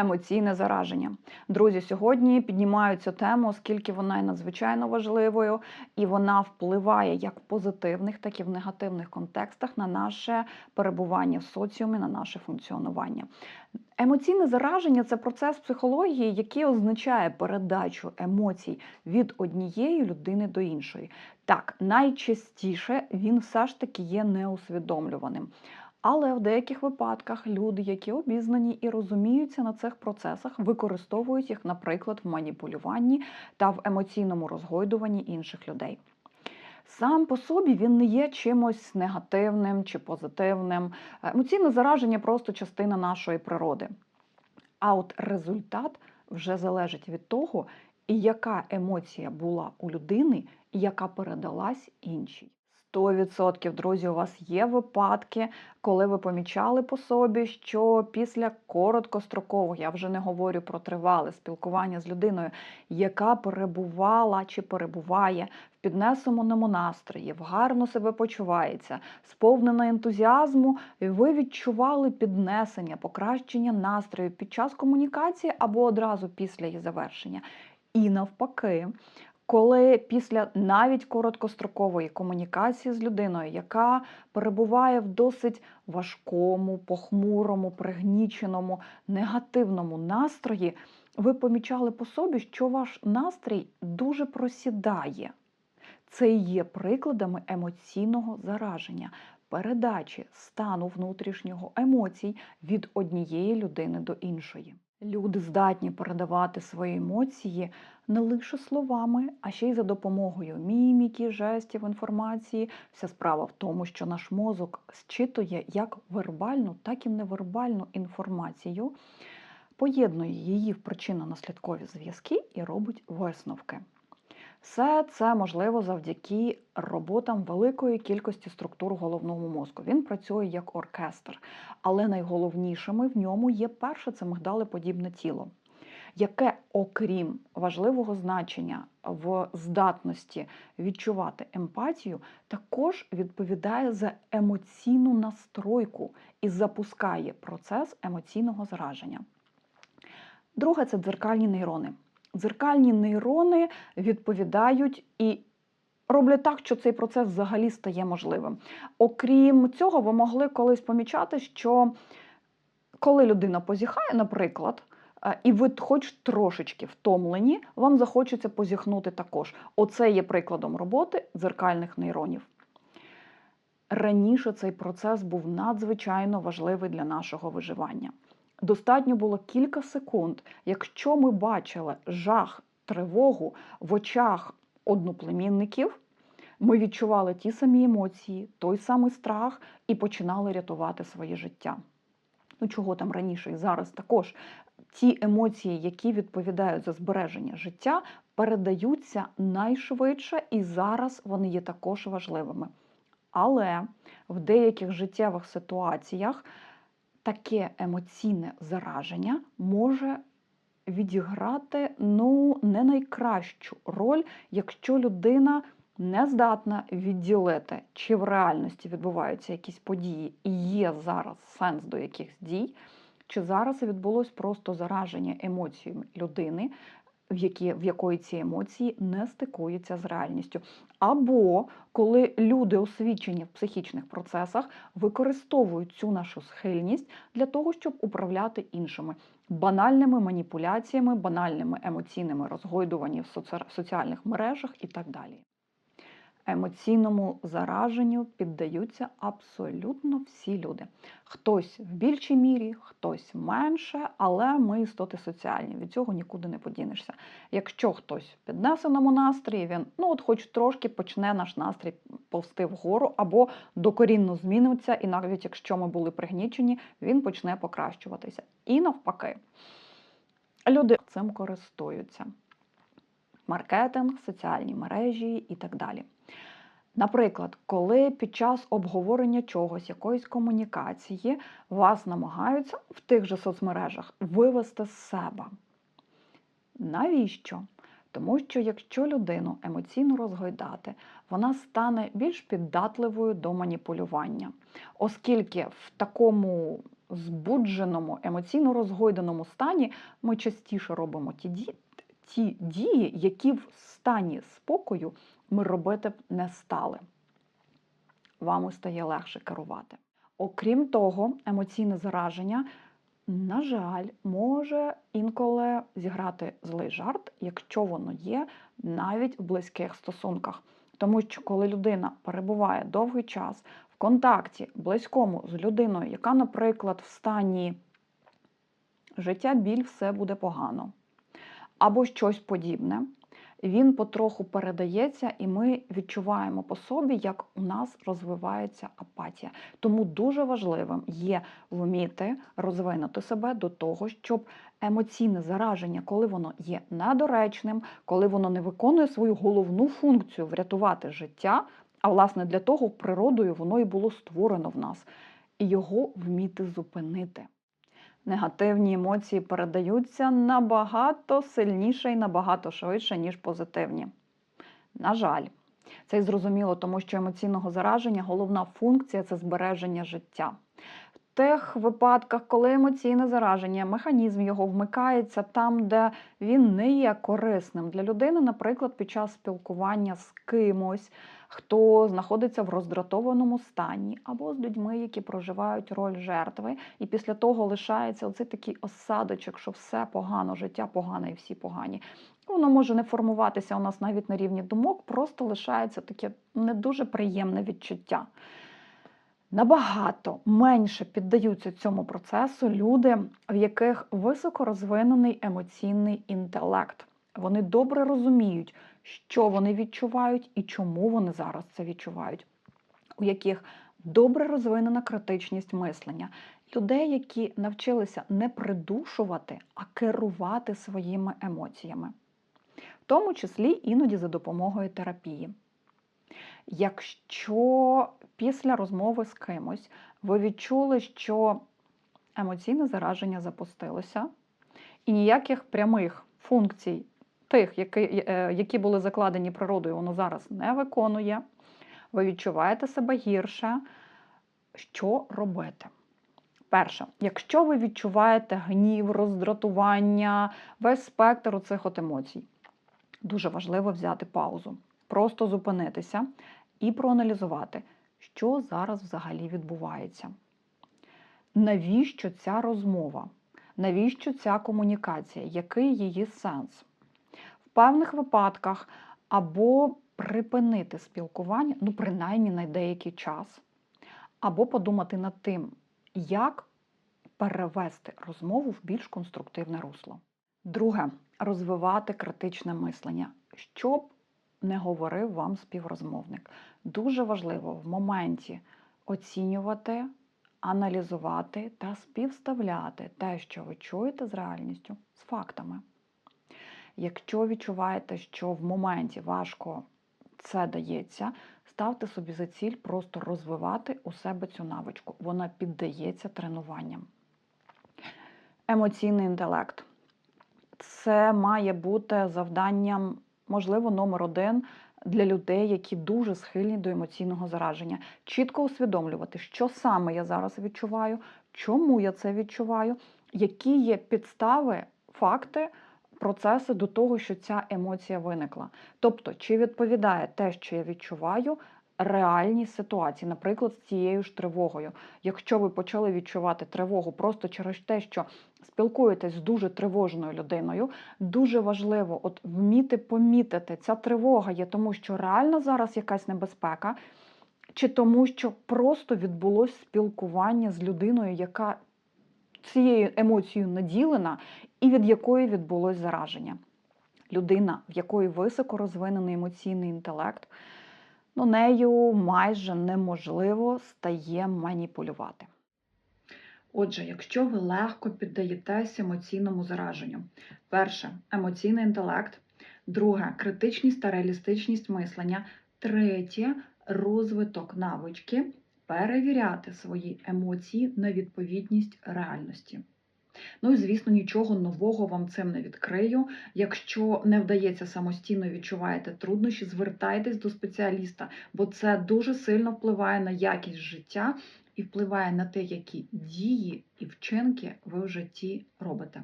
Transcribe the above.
Емоційне зараження. Друзі, сьогодні піднімаю цю тему, оскільки вона є надзвичайно важливою і вона впливає як в позитивних, так і в негативних контекстах на наше перебування в соціумі, на наше функціонування. Емоційне зараження це процес психології, який означає передачу емоцій від однієї людини до іншої. Так, найчастіше він все ж таки є неусвідомлюваним. Але в деяких випадках люди, які обізнані і розуміються на цих процесах, використовують їх, наприклад, в маніпулюванні та в емоційному розгойдуванні інших людей. Сам по собі він не є чимось негативним чи позитивним. Емоційне зараження просто частина нашої природи. А от результат вже залежить від того, яка емоція була у людини яка передалась іншій. 100%, друзі, у вас є випадки, коли ви помічали по собі, що після короткострокового, я вже не говорю про тривале спілкування з людиною, яка перебувала чи перебуває в піднесеному настрої, в гарно себе почувається, сповнена ентузіазму, і ви відчували піднесення, покращення настрою під час комунікації або одразу після її завершення. І навпаки, коли після навіть короткострокової комунікації з людиною, яка перебуває в досить важкому, похмурому, пригніченому, негативному настрої, ви помічали по собі, що ваш настрій дуже просідає. Це і є прикладами емоційного зараження, передачі стану внутрішнього емоцій від однієї людини до іншої. Люди здатні передавати свої емоції не лише словами, а ще й за допомогою міміки, жестів, інформації. Вся справа в тому, що наш мозок зчитує як вербальну, так і невербальну інформацію, поєднує її в причинно-наслідкові зв'язки і робить висновки. Все це можливо завдяки роботам великої кількості структур головного мозку. Він працює як оркестр, але найголовнішими в ньому є перше це мигдалеподібне тіло, яке, окрім важливого значення в здатності відчувати емпатію, також відповідає за емоційну настройку і запускає процес емоційного зараження. Друге це дзеркальні нейрони. Дзеркальні нейрони відповідають і роблять так, що цей процес взагалі стає можливим. Окрім цього, ви могли колись помічати, що коли людина позіхає, наприклад, і ви хоч трошечки втомлені, вам захочеться позіхнути також. Оце є прикладом роботи дзеркальних нейронів. Раніше цей процес був надзвичайно важливий для нашого виживання. Достатньо було кілька секунд, якщо ми бачили жах, тривогу в очах одноплемінників, ми відчували ті самі емоції, той самий страх і починали рятувати своє життя. Ну, чого там раніше і зараз також ті емоції, які відповідають за збереження життя, передаються найшвидше, і зараз вони є також важливими. Але в деяких життєвих ситуаціях таке емоційне зараження може відіграти ну, не найкращу роль, якщо людина не здатна відділити, чи в реальності відбуваються якісь події, і є зараз сенс до якихось дій, чи зараз відбулось просто зараження емоціями людини, в які, в якої ці емоції не стикуються з реальністю. Або коли люди, освічені в психічних процесах, використовують цю нашу схильність для того, щоб управляти іншими банальними маніпуляціями, банальними емоційними розгойдуваннями в соціальних мережах і так далі емоційному зараженню піддаються абсолютно всі люди. Хтось в більшій мірі, хтось менше, але ми істоти соціальні. Від цього нікуди не подінешся. Якщо хтось в піднесеному настрої, він ну от хоч трошки почне наш настрій повсти вгору, або докорінно зміниться, і навіть якщо ми були пригнічені, він почне покращуватися. І навпаки, люди цим користуються. Маркетинг, соціальні мережі і так далі. Наприклад, коли під час обговорення чогось, якоїсь комунікації, вас намагаються в тих же соцмережах вивести з себе. Навіщо? Тому що якщо людину емоційно розгойдати, вона стане більш піддатливою до маніпулювання, оскільки в такому збудженому, емоційно розгойденому стані ми частіше робимо ті дії, ті дії, які в стані спокою ми робити б не стали. Вам стає легше керувати. Окрім того, емоційне зараження, на жаль, може інколи зіграти злий жарт, якщо воно є навіть в близьких стосунках. Тому що коли людина перебуває довгий час в контакті близькому з людиною, яка, наприклад, в стані життя біль, все буде погано, або щось подібне, він потроху передається, і ми відчуваємо по собі, як у нас розвивається апатія. Тому дуже важливим є вміти розвинути себе до того, щоб емоційне зараження, коли воно є недоречним, коли воно не виконує свою головну функцію врятувати життя. А власне для того природою воно і було створено в нас, і його вміти зупинити. Негативні емоції передаються набагато сильніше і набагато швидше, ніж позитивні. На жаль, це й зрозуміло, тому що емоційного зараження головна функція це збереження життя. Тих випадках, коли емоційне зараження, механізм його вмикається там, де він не є корисним для людини, наприклад, під час спілкування з кимось, хто знаходиться в роздратованому стані, або з людьми, які проживають роль жертви, і після того лишається оцей такий осадочок, що все погано, життя погане і всі погані. Воно може не формуватися у нас навіть на рівні думок, просто лишається таке не дуже приємне відчуття. Набагато менше піддаються цьому процесу люди, в яких високорозвинений емоційний інтелект. Вони добре розуміють, що вони відчувають і чому вони зараз це відчувають, у яких добре розвинена критичність мислення, людей, які навчилися не придушувати, а керувати своїми емоціями, в тому числі іноді за допомогою терапії. Якщо після розмови з кимось ви відчули, що емоційне зараження запустилося, і ніяких прямих функцій тих, які, е, які були закладені природою, воно зараз не виконує, ви відчуваєте себе гірше, що робити? Перше, якщо ви відчуваєте гнів, роздратування, весь спектр цих от емоцій, дуже важливо взяти паузу, просто зупинитися і проаналізувати, що зараз взагалі відбувається. Навіщо ця розмова? Навіщо ця комунікація? Який її сенс? В певних випадках або припинити спілкування, ну, принаймні на деякий час, або подумати над тим, як перевести розмову в більш конструктивне русло. Друге розвивати критичне мислення, щоб не говорив вам співрозмовник. Дуже важливо в моменті оцінювати, аналізувати та співставляти те, що ви чуєте з реальністю, з фактами. Якщо відчуваєте, що в моменті важко це дається, ставте собі за ціль просто розвивати у себе цю навичку. Вона піддається тренуванням. Емоційний інтелект. Це має бути завданням, можливо, номер один для людей, які дуже схильні до емоційного зараження. Чітко усвідомлювати, що саме я зараз відчуваю, чому я це відчуваю, які є підстави, факти процеси до того, що ця емоція виникла. Тобто, чи відповідає те, що я відчуваю, реальній ситуації, наприклад, з цією ж тривогою. Якщо ви почали відчувати тривогу просто через те, що спілкуєтесь з дуже тривожною людиною, дуже важливо от вміти помітити, ця тривога є тому, що реально зараз якась небезпека. Чи тому, що просто відбулось спілкування з людиною, яка цією емоцією наділена, і від якої відбулось зараження. Людина, в якої високо розвинений емоційний інтелект, ну, нею майже неможливо стає маніпулювати. Отже, якщо ви легко піддаєтесь емоційному зараженню, перше емоційний інтелект, друге критичність та реалістичність мислення, третє розвиток навички перевіряти свої емоції на відповідність реальності. Ну і, звісно, нічого нового вам цим не відкрию. Якщо не вдається самостійно відчуваєте труднощі, звертайтесь до спеціаліста, бо це дуже сильно впливає на якість життя і впливає на те, які дії і вчинки ви в житті робите.